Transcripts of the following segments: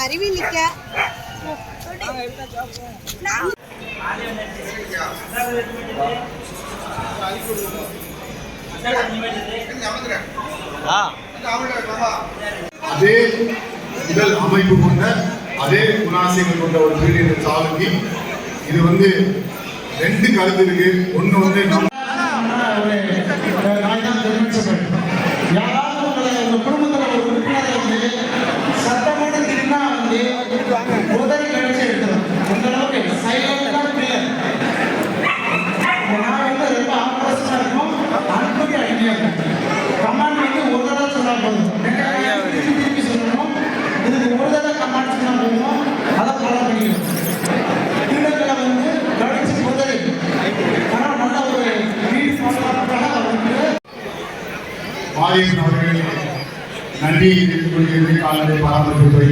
அறிவிலிக்க அதே உடல் அமைப்பு கொண்ட அதே குணாசியங்கள் கொண்ட ஒரு வீடு சாலுங்கி இது வந்து ரெண்டு கருத்து இருக்கு. ஒண்ணு வந்து நம்ம இதுக்கு ஒரு தடவை கமாண்ட் சொன்னா அதை ஃபாலோ பண்ணிக்கணும் வந்து ஆனால் நல்ல ஒரு வீடு அவர்கள் நன்றி தெரிவித்துக் கொள்கிறது கால்நடை பராமரிப்பு துறை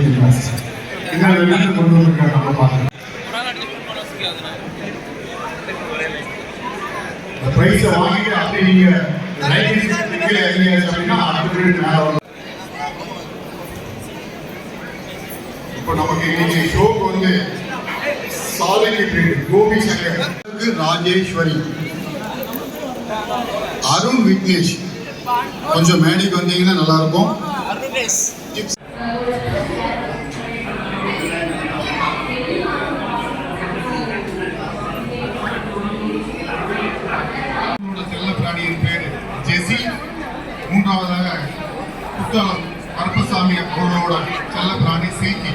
கொண்டு நம்ம பார்க்கலாம் பிரைஸை வாங்கிட்டு அப்படி நீங்க லைஃப் அப்படின்னா அடுத்த மேலே வரும் இப்போ நமக்கு இன்னைக்கு ஷோக்கு வந்து சாதனை கோபி சங்கர் ராஜேஸ்வரி. அருண் விக்னேஷ். கொஞ்சம் மேடைக்கு வந்தீங்கன்னா நல்லா இருக்கும் பிராணியின் பேர் ஜெசி மூன்றாவதாக புத்தகம் கருப்பசாமி அவர்களோட செல்ல பிராணி சீக்கி.